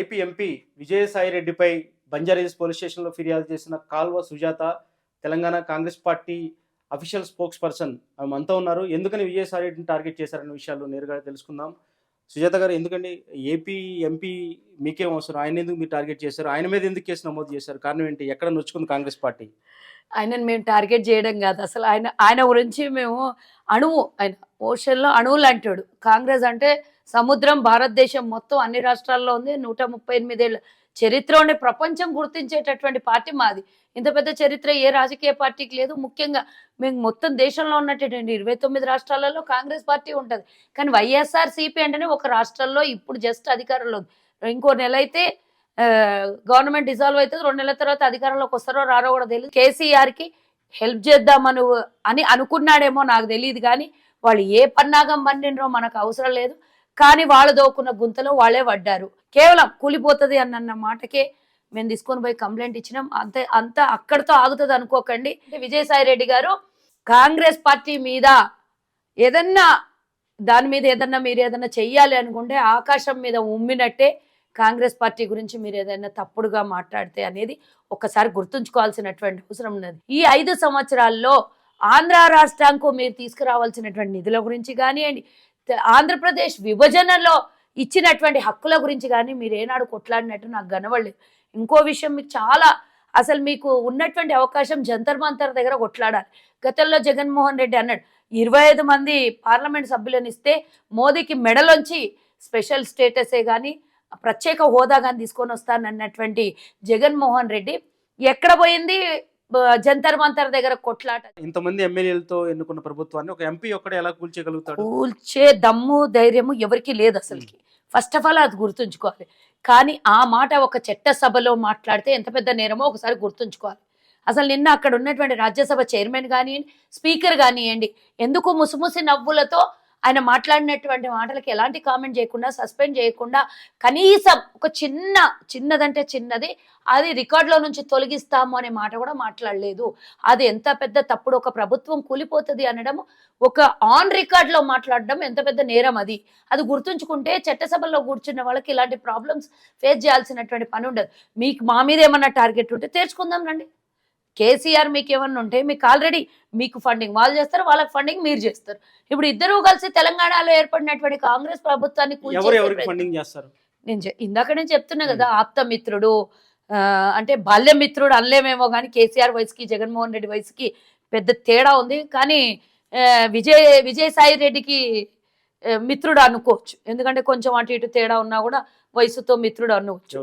AP MP విజయసాయిరెడ్డిపై Banjara Hills police స్టేషన్లో ఫిర్యాదు చేసిన Kalva Sujatha Telangana Congress party official spokesperson ఆమె అంతా ఉన్నారు. ఎందుకని విజయసాయిరెడ్డిని టార్గెట్ చేశారనే విషయాలు నేరుగా తెలుసుకుందాం. సుజాత గారు ఎందుకండి ఏపీ ఎంపీ మీకేం అవసరం? ఆయన ఎందుకు మీరు టార్గెట్ చేశారు? ఆయన మీద ఎందుకు కేసు నమోదు చేశారు? కారణం ఏంటి? ఎక్కడ నొచ్చుకుంది కాంగ్రెస్ పార్టీ? ఆయనను మేము టార్గెట్ చేయడం కాదు. అసలు ఆయన ఆయన గురించి మేము అణువు ఆయన ఓషన్లో అణువులు అంటాడు. కాంగ్రెస్ అంటే సముద్రం భారతదేశం మొత్తం అన్ని రాష్ట్రాల్లో ఉంది. నూట ముప్పై ఎనిమిదేళ్ళ చరిత్ర ఉండే ప్రపంచం గుర్తించేటటువంటి పార్టీ మాది. ఇంత పెద్ద చరిత్ర ఏ రాజకీయ పార్టీకి లేదు. ముఖ్యంగా మేము మొత్తం దేశంలో ఉన్నటువంటి ఇరవై తొమ్మిది రాష్ట్రాలలో కాంగ్రెస్ పార్టీ ఉంటుంది. కానీ వైఎస్ఆర్ సిపి అంటేనే ఒక రాష్ట్రంలో ఇప్పుడు జస్ట్ అధికారంలో ఇంకో నెల అయితే గవర్నమెంట్ డిజాల్వ్ అవుతుంది. రెండు నెలల తర్వాత అధికారంలోకి వస్తారో రారో కూడా తెలియదు కేసీఆర్కి హెల్ప్ చేద్దామను అని అనుకున్నాడేమో నాకు తెలియదు కానీ వాళ్ళు ఏ పన్నాగం పండినరో మనకు అవసరం లేదు. కానీ వాళ్ళు దోకున్న గుంతలో వాళ్ళే పడ్డారు. కేవలం కూలిపోతుంది అన్న మాటకే మేము తీసుకొని పోయి కంప్లైంట్ ఇచ్చినాం. అంతే అంతా అక్కడితో ఆగుతుంది అనుకోకండి. విజయసాయి రెడ్డి గారు కాంగ్రెస్ పార్టీ మీద ఏదన్నా దాని మీద ఏదన్నా మీరు ఏదన్నా చెయ్యాలి అనుకుంటే ఆకాశం మీద ఉమ్మినట్టే కాంగ్రెస్ పార్టీ గురించి మీరు ఏదైనా తప్పుడుగా మాట్లాడితే అనేది ఒకసారి గుర్తుంచుకోవాల్సినటువంటి అవసరం ఉన్నది. ఈ ఐదు సంవత్సరాల్లో ఆంధ్ర రాష్ట్రానికి మీరు తీసుకురావాల్సినటువంటి నిధుల గురించి కానివ్వండి ఆంధ్రప్రదేశ్ విభజనలో ఇచ్చినటువంటి హక్కుల గురించి కానీ మీరు ఏనాడు కొట్లాడినట్టు నాకు కనబడలేదు ఇంకో విషయం మీకు చాలా అసలు మీకు ఉన్నటువంటి అవకాశం జంతర్ మంతర్ దగ్గర కొట్లాడాలి. గతంలో జగన్మోహన్ రెడ్డి అన్నాడు ఇరవై ఐదు మంది పార్లమెంట్ సభ్యులను ఇస్తే మోదీకి మెడలోంచి స్పెషల్ స్టేటసే కానీ ప్రత్యేక హోదా కానీ తీసుకొని వస్తానన్నటువంటి జగన్మోహన్ రెడ్డి ఎక్కడ పోయింది? జంతర్ మంతర్ దగ్గర కొట్లాట. ఇంతమంది ఎమ్మెల్యేలతో ఎన్నుకున్న ప్రభుత్వాన్ని ఒక ఎంపీ ఒక్కడే ఎలా కూల్చేయగలుగుతాడు కూల్చే దమ్ము ధైర్యము ఎవరికి లేదు అసలుకి. ఫస్ట్ ఆఫ్ ఆల్ అది గుర్తుంచుకోవాలి. కానీ ఆ మాట ఒక చట్ట సభలో మాట్లాడితే ఎంత పెద్ద నేరమో ఒకసారి గుర్తుంచుకోవాలి. అసలు నిన్న అక్కడ ఉన్నటువంటి రాజ్యసభ చైర్మన్ కానివ్వండి స్పీకర్ కానివ్వండి ఎందుకు ముసిముసి నవ్వులతో ఆయన మాట్లాడినటువంటి మాటలకి ఎలాంటి కామెంట్ చేయకుండా సస్పెండ్ చేయకుండా కనీసం ఒక చిన్న చిన్నదంటే చిన్నది అది రికార్డులో నుంచి తొలగిస్తాము అనే మాట కూడా మాట్లాడలేదు. అది ఎంత పెద్ద తప్పుడు ఒక ప్రభుత్వం కూలిపోతుంది అనడం ఒక ఆన్ రికార్డ్లో మాట్లాడడం ఎంత పెద్ద నేరం అది. అది గుర్తుంచుకుంటే చట్టసభలో కూర్చున్న వాళ్ళకి ఇలాంటి ప్రాబ్లమ్స్ ఫేస్ చేయాల్సినటువంటి పని ఉండదు. మీకు మా మీద ఏమన్నా టార్గెట్ ఉంటే తీర్చుకుందాం రండి. కేసీఆర్ మీకు ఏమన్నా ఉంటే మీకు ఆల్రెడీ మీకు ఫండింగ్ వాళ్ళు చేస్తారు వాళ్ళకి ఫండింగ్ మీరు చేస్తారు. ఇప్పుడు ఇద్దరూ కలిసి తెలంగాణలో ఏర్పడినటువంటి కాంగ్రెస్ ప్రభుత్వాన్ని నేను ఇందాక నేను చెప్తున్నా కదా ఆప్తమిత్రుడు అంటే బాల్యమిత్రుడు అనలేమేమో కానీ కేసీఆర్ వయసుకి జగన్మోహన్ రెడ్డి వయసుకి పెద్ద తేడా ఉంది. కానీ విజయ్ విజయసాయి రెడ్డికి మిత్రుడు అనుకోవచ్చు. ఎందుకంటే కొంచెం అటు ఇటు తేడా ఉన్నా కూడా వయసుతో మిత్రుడు అనుకోవచ్చు.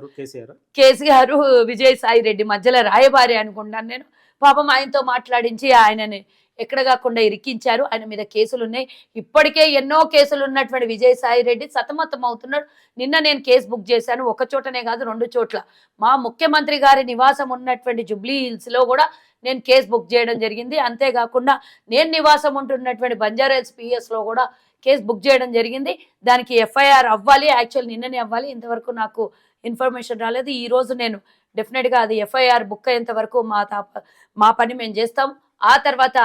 కేసీఆర్? విజయసాయి రెడ్డి మధ్యలో రాయబారి అనుకుంటాను నేను. పాపం ఆయనతో మాట్లాడించి ఆయనని ఎక్కడ కాకుండా ఇరికించారు. ఆయన మీద కేసులు ఉన్నాయి. ఇప్పటికే ఎన్నో కేసులు ఉన్నటువంటి విజయసాయి రెడ్డి సతమతం అవుతున్నాడు. నిన్న నేను కేసు బుక్ చేశాను. ఒక చోటనే కాదు రెండు చోట్ల. మా ముఖ్యమంత్రి గారి నివాసం ఉన్నటువంటి జుబ్లీ హిల్స్లో కూడా నేను కేసు బుక్ చేయడం జరిగింది. అంతేకాకుండా నేను నివాసం ఉంటున్నటువంటి బంజారాహిల్స్ పిఎస్లో కూడా కేసు బుక్ చేయడం జరిగింది. దానికి ఎఫ్ఐఆర్ అవ్వాలి యాక్చువల్ నిన్ననే అవ్వాలి. ఇంతవరకు నాకు ఇన్ఫర్మేషన్ రాలేదు. ఈ రోజు నేను డెఫినెట్గా అది ఎఫ్ఐఆర్ బుక్ అయ్యేంత వరకు మా మా పని మేము చేస్తాం. ఆ తర్వాత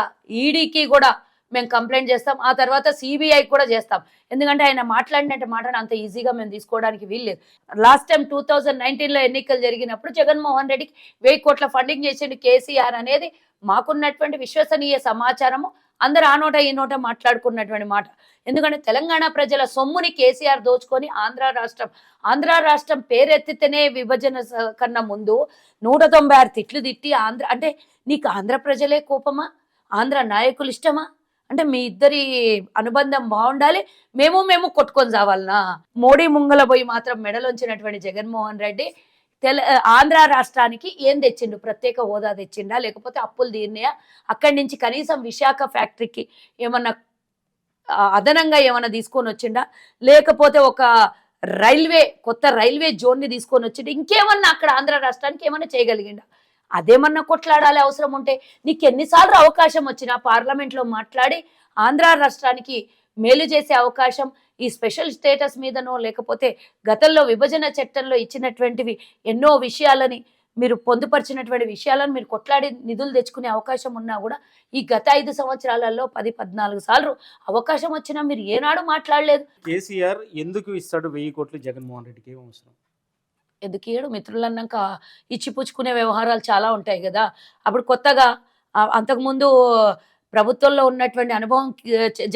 ఈడీకి కూడా మేము కంప్లైంట్ చేస్తాం. ఆ తర్వాత సిబిఐ కూడా చేస్తాం. ఎందుకంటే ఆయన మాట్లాడినట్టు మాటను అంత ఈజీగా మేము తీసుకోవడానికి వీల్లేదు లాస్ట్ టైం టూ థౌజండ్ నైన్టీన్లో ఎన్నికలు జరిగినప్పుడు జగన్మోహన్ రెడ్డికి వెయ్యి కోట్ల ఫండింగ్ చేసిండు కేసీఆర్ అనేది మాకున్నటువంటి విశ్వసనీయ సమాచారము. అందరు ఆ నోట ఈ నోట మాట్లాడుకున్నటువంటి మాట. ఎందుకంటే తెలంగాణ ప్రజల సొమ్ముని కేసీఆర్ దోచుకొని ఆంధ్ర రాష్ట్రం ఆంధ్ర రాష్ట్రం పేరెత్తితేనే విభజన కన్నా ముందు నూట తొంభై ఆరు తిట్లు తిట్టి ఆంధ్ర అంటే నీకు ఆంధ్ర ప్రజలే కోపమా? ఆంధ్ర నాయకులు ఇష్టమా? అంటే మీ ఇద్దరి అనుబంధం బాగుండాలి మేము మేము కొట్టుకొని చావాలనా మోడీ ముంగల పోయి మాత్రం మెడలోంచినటువంటి జగన్మోహన్ రెడ్డి తెల ఆంధ్ర రాష్ట్రానికి ఏం తెచ్చిండు? ప్రత్యేక హోదా తెచ్చిండా? లేకపోతే అప్పులు తీరినాయా? అక్కడి నుంచి కనీసం విశాఖ ఫ్యాక్టరీకి ఏమన్నా అదనంగా ఏమన్నా తీసుకొని వచ్చిండా? లేకపోతే ఒక రైల్వే కొత్త రైల్వే జోన్ని తీసుకొని వచ్చిండు? ఇంకేమన్నా అక్కడ ఆంధ్ర రాష్ట్రానికి ఏమన్నా చేయగలిగిండా? అదేమన్నా కొట్లాడాలి అవసరం ఉంటే నీకు ఎన్నిసార్లు అవకాశం వచ్చినా పార్లమెంట్లో మాట్లాడి ఆంధ్ర రాష్ట్రానికి మేలు చేసే అవకాశం ఈ స్పెషల్ స్టేటస్ మీదనో లేకపోతే గతంలో విభజన చట్టంలో ఇచ్చినటువంటివి ఎన్నో విషయాలని మీరు పొందుపరిచినటువంటి విషయాలను మీరు కొట్లాడి నిధులు తెచ్చుకునే అవకాశం ఉన్నా కూడా ఈ గత ఐదు సంవత్సరాలలో పది పద్నాలుగు సార్లు అవకాశం వచ్చినా మీరు ఏనాడు మాట్లాడలేదు. కేసీఆర్ ఎందుకు ఇస్తాడు వెయ్యి కోట్లు జగన్మోహన్ రెడ్డికి అవసరం? ఎందుకు ఇయ్యడు? మిత్రులు అన్నాక ఇచ్చి పుచ్చుకునే వ్యవహారాలు చాలా ఉంటాయి కదా. అప్పుడు కొత్తగా అంతకుముందు ప్రభుత్వంలో ఉన్నటువంటి అనుభవం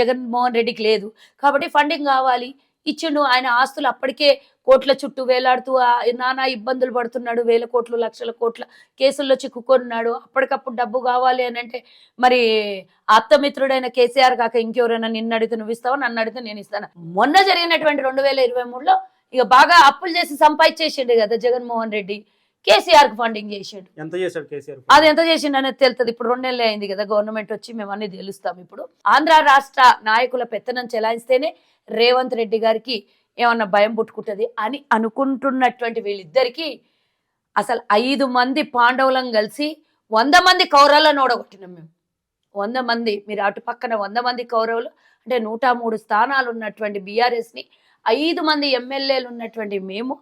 జగన్మోహన్ రెడ్డికి లేదు. కాబట్టి ఫండింగ్ కావాలి. ఇచ్చిండు ఆయన ఆస్తులు అప్పటికే కోట్ల చుట్టూ వేలాడుతూ నానా ఇబ్బందులు పడుతున్నాడు. వేల కోట్లు లక్షల కోట్ల కేసుల్లో చిక్కుకున్నాడు. అప్పటికప్పుడు డబ్బు కావాలి అని అంటే మరి ఆప్తమిత్రుడైన కేసీఆర్ కాక ఇంకెవరైనా నిన్న అడిగితే నువ్వు ఇస్తావా? నన్ను అడిగితే నేను ఇస్తాను. మొన్న జరిగినటువంటి రెండు వేల ఇరవై మూడులో ఇక బాగా అప్పులు చేసి సంపాదించేసిండు కదా జగన్మోహన్ రెడ్డి. కేసీఆర్కి ఫండింగ్ చేసిండు. ఎంత చేశాడు కేసీఆర్ అది ఎంత చేసిండు అనేది తెలుస్తుంది ఇప్పుడు రెండు నెలలు అయింది కదా గవర్నమెంట్ వచ్చి మేము అన్ని తెలుస్తాం ఇప్పుడు. ఆంధ్ర రాష్ట్ర నాయకుల పెత్తనం చెలాయిస్తేనే రేవంత్ రెడ్డి గారికి ఏమన్నా భయం పుట్టుకుంటది అని అనుకుంటున్నటువంటి వీళ్ళిద్దరికి అసలు ఐదు మంది పాండవులం కలిసి వంద మంది కౌరవులను ఓడగొట్టినాం మేము. వంద మంది మీరు అటు పక్కన వంద మంది కౌరవులు అంటే నూట మూడు స్థానాలు ఉన్నటువంటి బీఆర్ఎస్ని ఐదు మంది ఎమ్మెల్యేలు ఉన్నటువంటి మేము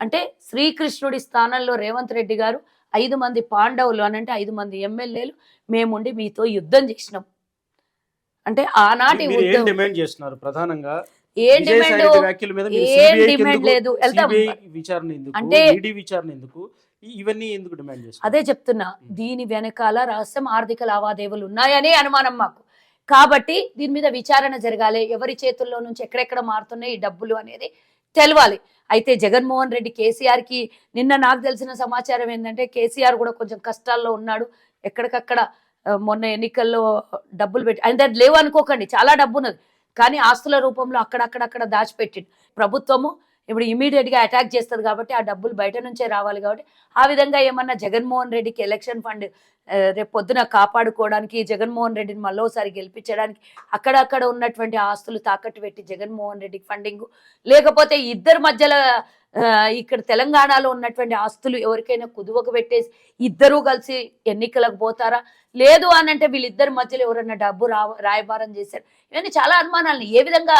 అంటే శ్రీకృష్ణుడి స్థానంలో రేవంత్ రెడ్డి గారు ఐదు మంది పాండవులు అని అంటే ఐదు మంది ఎమ్మెల్యేలు మేముండి మీతో యుద్ధం చేసినాం. అంటే ఆనాటి డిమాండ్ చేస్తున్నారు? ప్రధానంగా ఏం డిమాండ్? ఏం డిమాండ్ లేదు? వెళ్తాం. CBI విచారణ ఎందుకు? అంటే- ఈడీ విచారణ ఎందుకు? ఇవన్నీ ఎందుకు డిమాండ్ చేస్తున్నారు? అదే చెప్తున్నా. దీని వెనకాల రహస్యం ఆర్థిక లావాదేవీలు ఉన్నాయనే అనుమానం మాకు. కాబట్టి దీని మీద విచారణ జరగాలి. ఎవరి చేతుల్లో నుంచి ఎక్కడెక్కడ మారుతున్నాయి ఈ డబ్బులు అనేది తెలవాలి. అయితే జగన్మోహన్ రెడ్డి కేసీఆర్కి నిన్న నాకు తెలిసిన సమాచారం ఏంటంటే కేసీఆర్ కూడా కొంచెం కష్టాల్లో ఉన్నాడు. ఎక్కడికక్కడ మొన్న ఎన్నికల్లో డబ్బులు పెట్టి ఆయన దగ్గర లేవు అనుకోకండి చాలా డబ్బు ఉన్నది కానీ ఆస్తుల రూపంలో అక్కడక్కడక్కడ దాచిపెట్టి ప్రభుత్వము ఇప్పుడు ఇమీడియట్గా అటాక్ చేస్తుంది కాబట్టి ఆ డబ్బులు బయట నుంచే రావాలి కాబట్టి ఆ విధంగా ఏమన్నా జగన్మోహన్ రెడ్డికి ఎలక్షన్ ఫండ్ రేపు పొద్దున కాపాడుకోవడానికి జగన్మోహన్ రెడ్డిని మళ్ళోసారి గెలిపించడానికి అక్కడక్కడ ఉన్నటువంటి ఆస్తులు తాకట్టు పెట్టి జగన్మోహన్ రెడ్డికి ఫండింగ్ లేకపోతే ఇద్దరి మధ్యలో ఇక్కడ తెలంగాణలో ఉన్నటువంటి ఆస్తులు ఎవరికైనా కుదువకు పెట్టేసి ఇద్దరూ కలిసి ఎన్నికలకు పోతారా? లేదు అని అంటే వీళ్ళిద్దరి మధ్యలో ఎవరైనా డబ్బు రాయబారం చేశారు. ఇవన్నీ చాలా అనుమానాలు. ఏ విధంగా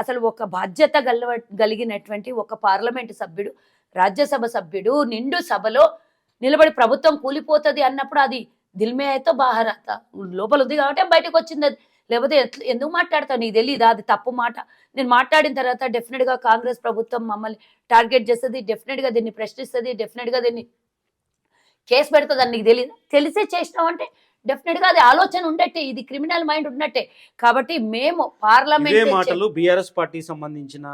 అసలు ఒక బాధ్యత గలవ కలిగినటువంటి ఒక పార్లమెంటు సభ్యుడు రాజ్యసభ సభ్యుడు నిండు సభలో నిలబడి ప్రభుత్వం కూలిపోతుంది అన్నప్పుడు అది దిల్మే అయితే బాహరాత లోపల ఉంది కాబట్టి బయటకు వచ్చింది అది. లేకపోతే ఎందుకు మాట్లాడతావు? నీకు తెలియదు అది తప్పు మాట. నేను మాట్లాడిన తర్వాత డెఫినెట్గా కాంగ్రెస్ ప్రభుత్వం మమ్మల్ని టార్గెట్ చేస్తుంది డెఫినెట్గా దీన్ని ప్రశ్నిస్తుంది డెఫినెట్గా దీన్ని కేసు పెడుతుంది అని నీకు తెలియదు తెలిసే చేసినావు అంటే డెఫినెట్గా అది ఆలోచన ఉండట్టే ఇది క్రిమినల్ మైండ్ ఉన్నట్టే. కాబట్టి మేము పార్లమెంట్ మాటలు బీఆర్ఎస్ పార్టీ సంబంధించిన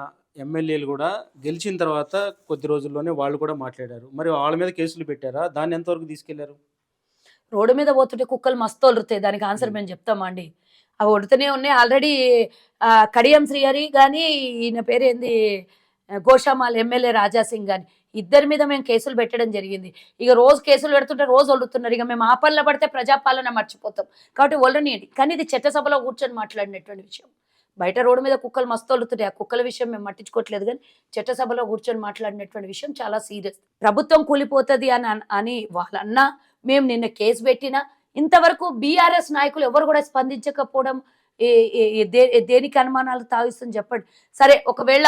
ఎమ్మెల్యేలు కూడా గెలిచిన తర్వాత కొద్ది రోజుల్లోనే వాళ్ళు కూడా మాట్లాడారు. మరి వాళ్ళ మీద కేసులు పెట్టారా? దాన్ని ఎంతవరకు తీసుకెళ్ళారు? రోడ్డు మీద పోతుంటే కుక్కలు మస్తు వలురుతాయి దానికి ఆన్సర్ మేము చెప్తామండి. అవి వడుతూనే ఉన్నాయి. ఆల్రెడీ కడియం శ్రీహరి కానీ ఈయన పేరు ఏంది గోషామాల్ ఎమ్మెల్యే రాజాసింగ్ కానీ ఇద్దరి మీద మేము కేసులు పెట్టడం జరిగింది. ఇక రోజు కేసులు పెడుతుంటే రోజు వలుతున్నారు ఇక మేము ఆ పనిలో పడితే ప్రజాపాలన మర్చిపోతాం. కాబట్టి వలరనియండి కానీ ఇది చట్టసభలో కూర్చొని మాట్లాడినటువంటి విషయం. బయట రోడ్డు మీద కుక్కలు మస్తు వలుతుంటాయి ఆ కుక్కల విషయం మేము పట్టించుకోవట్లేదు కానీ చట్టసభలో కూర్చొని మాట్లాడినటువంటి విషయం చాలా సీరియస్. ప్రభుత్వం కూలిపోతుంది అని అని వాళ్ళన్నా మేము నిన్న కేసు పెట్టినా ఇంతవరకు బీఆర్ఎస్ నాయకులు ఎవరు కూడా స్పందించకపోవడం ఏ- దే- దేనికి అనుమానాలు తావిస్తుంది చెప్పండి. సరే ఒకవేళ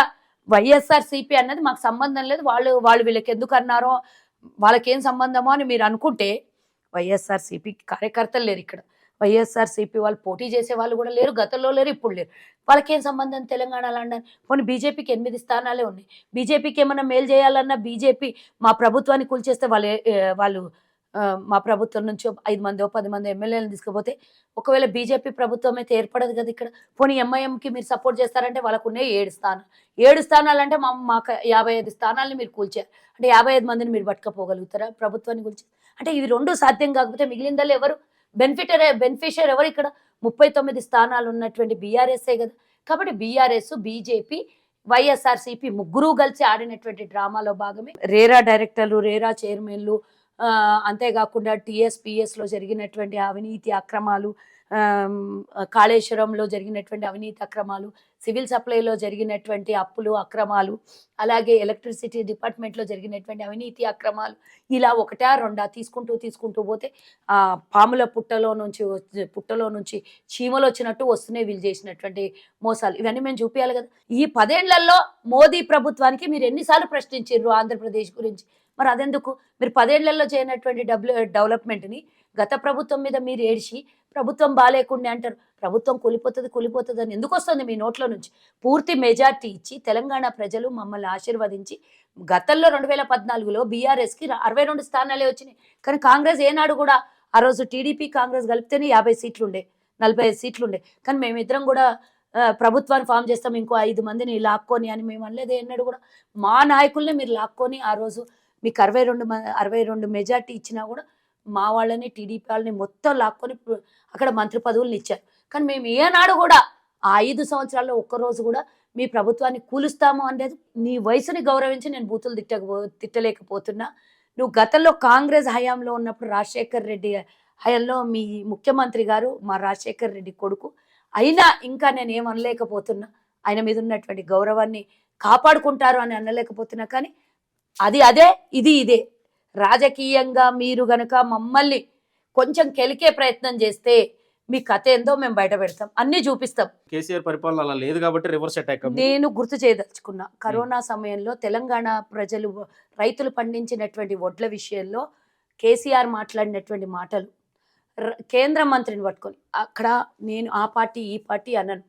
వైఎస్ఆర్ సిపి అన్నది మాకు సంబంధం లేదు. వాళ్ళు వాళ్ళు వీళ్ళకి ఎందుకు అన్నారో వాళ్ళకేం సంబంధమో అని మీరు అనుకుంటే వైఎస్ఆర్ సిపి కార్యకర్తలు లేరు ఇక్కడ. వైఎస్ఆర్ సిపి వాళ్ళు పోటీ చేసే వాళ్ళు కూడా లేరు. గతంలో లేరు ఇప్పుడు లేరు. వాళ్ళకేం సంబంధం తెలంగాణలో అన్నారు కొన్ని బీజేపీకి ఎనిమిది స్థానాలే ఉన్నాయి. బీజేపీకి ఏమైనా మేలు చేయాలన్నా బీజేపీ మా ప్రభుత్వాన్ని కూల్చేస్తే వాళ్ళు వాళ్ళు మా ప్రభుత్వం నుంచి ఐదు మంది పది మంది ఎమ్మెల్యేలను తీసుకుపోతే ఒకవేళ బీజేపీ ప్రభుత్వం అయితే ఏర్పడదు కదా ఇక్కడ. పోనీ ఎంఐఎంకి మీరు సపోర్ట్ చేస్తారంటే వాళ్ళకు ఉన్నాయి ఏడు స్థానాలు ఏడు స్థానాలు అంటే మా మాకు యాభై ఐదు స్థానాలని మీరు కూల్చారు. అంటే యాభై ఐదు మందిని మీరు పట్టుకపోగలుగుతారా ప్రభుత్వాన్ని కూల్చి? అంటే ఇవి రెండు సాధ్యం కాకపోతే మిగిలిందల్లా ఎవరు? బెనిఫిటర్ బెనిఫిషియర్ ఎవరు ఇక్కడ? ముప్పై తొమ్మిది స్థానాలు ఉన్నటువంటి బీఆర్ఎస్ఏ కదా. కాబట్టి బీఆర్ఎస్ బీజేపీ వైఎస్ఆర్సీపీ ముగ్గురు కలిసి ఆడినటువంటి డ్రామాలో భాగమే. రేరా డైరెక్టర్లు రేరా చైర్మన్లు అంతేకాకుండా టీఎస్పిఎస్లో జరిగినటువంటి అవినీతి అక్రమాలు కాళేశ్వరంలో జరిగినటువంటి అవినీతి అక్రమాలు సివిల్ సప్లైలో జరిగినటువంటి అప్పులు అక్రమాలు అలాగే ఎలక్ట్రిసిటీ డిపార్ట్మెంట్లో జరిగినటువంటి అవినీతి అక్రమాలు ఇలా ఒకటా రెండా తీసుకుంటూ తీసుకుంటూ పోతే ఆ పాముల పుట్టలో నుంచి పుట్టలో నుంచి చీమలు వచ్చినట్టు వస్తున్నాయి వీళ్ళు చేసినటువంటి మోసాలు. ఇవన్నీ మేము చూపించాలి కదా. ఈ పదేళ్ళలో మోదీ ప్రభుత్వానికి మీరు ఎన్నిసార్లు ప్రశ్నించారు ఆంధ్రప్రదేశ్ గురించి? మరి అదెందుకు? మీరు పదేళ్ళలో చేయనటువంటి డబ్ల్యూ డెవలప్మెంట్ని గత ప్రభుత్వం మీద మీరు ఏడిచి ప్రభుత్వం బాగాలేకుండా అంటారు. ప్రభుత్వం కూలిపోతుంది కూలిపోతుంది అని ఎందుకు వస్తుంది మీ నోట్లో నుంచి? పూర్తి మెజార్టీ ఇచ్చి తెలంగాణ ప్రజలు మమ్మల్ని ఆశీర్వదించి గతంలో రెండు వేల పద్నాలుగులో బీఆర్ఎస్కి అరవై రెండు స్థానాలే వచ్చినాయి. కానీ కాంగ్రెస్ ఏనాడు కూడా ఆ రోజు టీడీపీ కాంగ్రెస్ కలిపితేనే యాభై సీట్లు ఉండే నలభై ఐదు సీట్లు ఉండే కానీ మేమిద్దరం కూడా ప్రభుత్వాన్ని ఫామ్ చేస్తాం ఇంకో ఐదు మందిని లాక్కొని అని మేము అనలేదు ఎన్నడూ కూడా. మా నాయకుల్ని మీరు లాక్కొని ఆ రోజు మీకు అరవై రెండు మ- అరవై రెండు మెజార్టీ ఇచ్చినా కూడా మా వాళ్ళని టీడీపీ వాళ్ళని మొత్తం లాక్కొని అక్కడ మంత్రి పదవులను ఇచ్చారు. కానీ మేము ఏనాడు కూడా ఆ ఐదు సంవత్సరాల్లో ఒక్కరోజు కూడా మీ ప్రభుత్వాన్ని కూలుస్తాము అనేది నీ వయసుని గౌరవించి నేను బూతులు తిట్టకపో తిట్టలేకపోతున్నా. నువ్వు గతంలో కాంగ్రెస్ హయాంలో ఉన్నప్పుడు రాజశేఖర్ రెడ్డి హయాంలో మీ ముఖ్యమంత్రి గారు మా రాజశేఖర్ రెడ్డి కొడుకు. అయినా ఇంకా నేను ఏమనలేకపోతున్నా ఆయన మీద ఉన్నటువంటి గౌరవాన్ని కాపాడుకుంటారు అని అనలేకపోతున్నా. కానీ అది అదే ఇది ఇదే. రాజకీయంగా మీరు గనక మమ్మల్ని కొంచెం కెలికే ప్రయత్నం చేస్తే మీ కథ ఏందో మేము బయట పెడతాం. అన్నీ చూపిస్తాం. కేసీఆర్ పరిపాలన అలా లేదు కాబట్టి రివర్స్ అటాక్ నేను గుర్తు చేయదలుచుకున్నా కరోనా సమయంలో తెలంగాణ ప్రజలు రైతులు పండించినటువంటి వడ్ల విషయంలో కేసీఆర్ మాట్లాడినటువంటి మాటలు కేంద్ర మంత్రిని పట్టుకొని అక్కడ నేను ఆ పార్టీ ఈ పార్టీ అనను.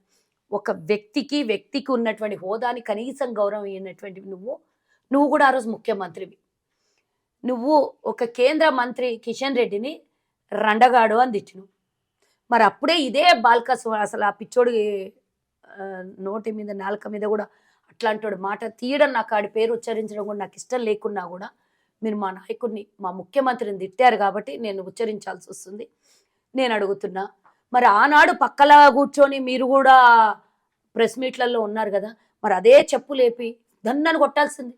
ఒక వ్యక్తికి వ్యక్తికి ఉన్నటువంటి హోదాని కనీసం గౌరవం ఇవ్వనటువంటి నువ్వు నువ్వు కూడా ఆ రోజు ముఖ్యమంత్రివి. నువ్వు ఒక కేంద్ర మంత్రి కిషన్ రెడ్డిని రండగాడు అని తిట్టిను మరి అప్పుడే ఇదే బాల్కస్ అసలు ఆ పిచ్చోడి నోటి మీద నాలుక మీద కూడా అట్లాంటి మాట తీయడం నాకు ఆడి పేరు ఉచ్చరించడం కూడా నాకు ఇష్టం లేకున్నా కూడా మీరు మా నాయకుడిని మా ముఖ్యమంత్రిని తిట్టారు కాబట్టి నేను ఉచ్చరించాల్సి వస్తుంది. నేను అడుగుతున్నా మరి ఆనాడు పక్కలా కూర్చొని మీరు కూడా ప్రెస్ మీట్లలో ఉన్నారు కదా మరి అదే చెప్పు లేపి దన్నను కొట్టాల్సింది.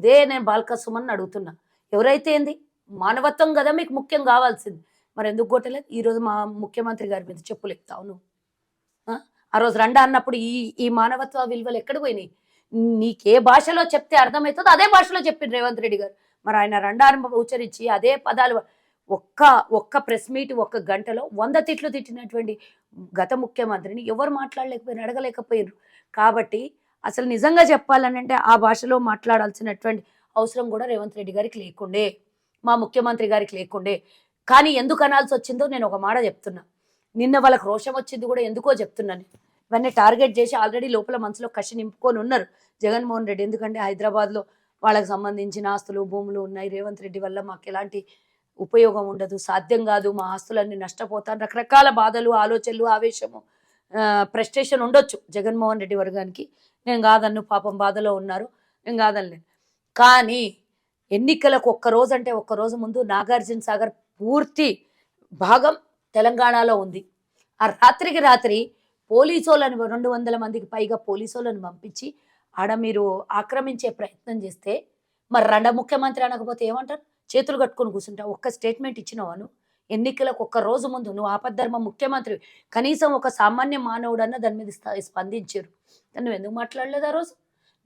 ఇదే నేను బాల్క సుమన్ అడుగుతున్నా. ఎవరైతే ఏంది? మానవత్వం కదా మీకు ముఖ్యం కావాల్సింది. మరి ఎందుకు కొట్టలేదు? ఈరోజు మా ముఖ్యమంత్రి గారి మీద చెప్పులు ఎత్తావు నువ్వు. ఆ? రోజు రండా అన్నప్పుడు ఈ ఈ మానవత్వ విలువలు ఎక్కడ పోయినాయి? నీకే భాషలో చెప్తే అర్థమవుతుందో అదే భాషలో చెప్పింది రేవంత్ రెడ్డి గారు. మరి ఆయన రండాన్ని ఉచ్చరించి అదే పదాలు ఒక్క ఒక్క ప్రెస్ మీట్ ఒక్క గంటలో వంద తిట్లు తిట్టినటువంటి గత ముఖ్యమంత్రిని ఎవరు మాట్లాడలేకపోయినా అడగలేకపోయారు కాబట్టి అసలు నిజంగా చెప్పాలనంటే ఆ భాషలో మాట్లాడాల్సినటువంటి అవసరం కూడా రేవంత్ రెడ్డి గారికి లేకుండే మా ముఖ్యమంత్రి గారికి లేకుండే. కానీ ఎందుకు అనాల్సి వచ్చిందో నేను ఒక మాట చెప్తున్నా. నిన్న వాళ్ళకి రోషం వచ్చింది కూడా ఎందుకో చెప్తున్నాను ఇవన్నీ టార్గెట్ చేసి ఆల్రెడీ లోపల మనసులో కషి నింపుకొని ఉన్నారు జగన్మోహన్ రెడ్డి. ఎందుకంటే హైదరాబాద్లో వాళ్ళకి సంబంధించిన ఆస్తులు భూములు ఉన్నాయి. రేవంత్ రెడ్డి వల్ల మాకు ఎలాంటి ఉపయోగం ఉండదు సాధ్యం కాదు. మా ఆస్తులన్నీ నష్టపోతాను రకరకాల బాధలు ఆలోచనలు ఆవేశము ప్రెస్టేషన్ ఉండొచ్చు జగన్మోహన్ రెడ్డి వర్గానికి. నేను కాదన్ను? పాపం బాధలో ఉన్నారు. నేను కాదనలేను కానీ ఎన్నికలకు ఒక్క రోజు అంటే ఒక్క రోజు ముందు నాగార్జున సాగర్ పూర్తి భాగం తెలంగాణలో ఉంది. ఆ రాత్రికి రాత్రి పోలీసులను రెండు వందల మందికి పైగా పోలీసులను పంపించి ఆడ మీరు ఆక్రమించే ప్రయత్నం చేస్తే మరి రెండ ముఖ్యమంత్రి అనకపోతే ఏమంటారు? చేతులు కట్టుకొని కూర్చుంటావు ఒక్క స్టేట్మెంట్ ఇచ్చినవాను ఎన్నికలకు ఒక్క రోజు ముందు నువ్వు ఆపద్ధర్మ ముఖ్యమంత్రి కనీసం ఒక సామాన్య మానవుడన్న దాని మీద స్ప- స్పందించారు. నువ్వు ఎందుకు మాట్లాడలేదు ఆ రోజు?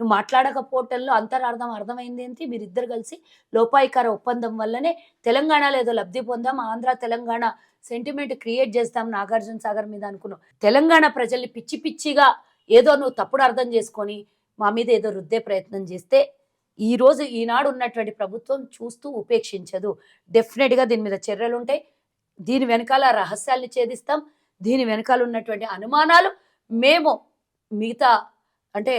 నువ్వు మాట్లాడకపోవటంలో అంతరార్థం అర్థమైంది ఏంటి? మీరిద్దరు కలిసి లోపాయికార ఒప్పందం వల్లనే తెలంగాణలో ఏదో లబ్ధి పొందాం ఆంధ్ర తెలంగాణ సెంటిమెంట్ క్రియేట్ చేస్తాం నాగార్జున సాగర్ మీద అనుకున్నావు. తెలంగాణ ప్రజల్ని పిచ్చి పిచ్చిగా ఏదో నువ్వు తప్పుడు అర్థం చేసుకొని మా మీద ఏదో రుద్దే ప్రయత్నం చేస్తే ఈరోజు ఈనాడు ఉన్నటువంటి ప్రభుత్వం చూస్తూ ఉపేక్షించదు. డెఫినెట్గా దీని మీద చర్యలు ఉంటాయి. దీని వెనకాల రహస్యాల్ని ఛేదిస్తాం. దీని వెనకాల ఉన్నటువంటి అనుమానాలు మేము మిగతా అంటే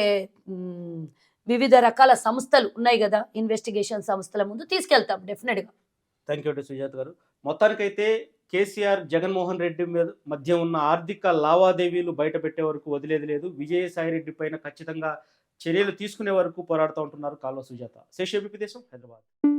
వివిధ రకాల సంస్థలు ఉన్నాయి కదా ఇన్వెస్టిగేషన్ సంస్థల ముందు తీసుకెళ్తాం డెఫినెట్గా థ్యాంక్ యూ సుజాత గారు. మొత్తానికైతే కేసీఆర్ జగన్మోహన్ రెడ్డి మీద మధ్య ఉన్న ఆర్థిక లావాదేవీలు బయట పెట్టే వరకు వదిలేది లేదు. విజయసాయి రెడ్డి పైన ఖచ్చితంగా చర్యలు తీసుకునే వరకు పోరాడుతూ ఉంటున్నారు కాల్వ సుజాత. శేషేపీ దేశం హైదరాబాద్.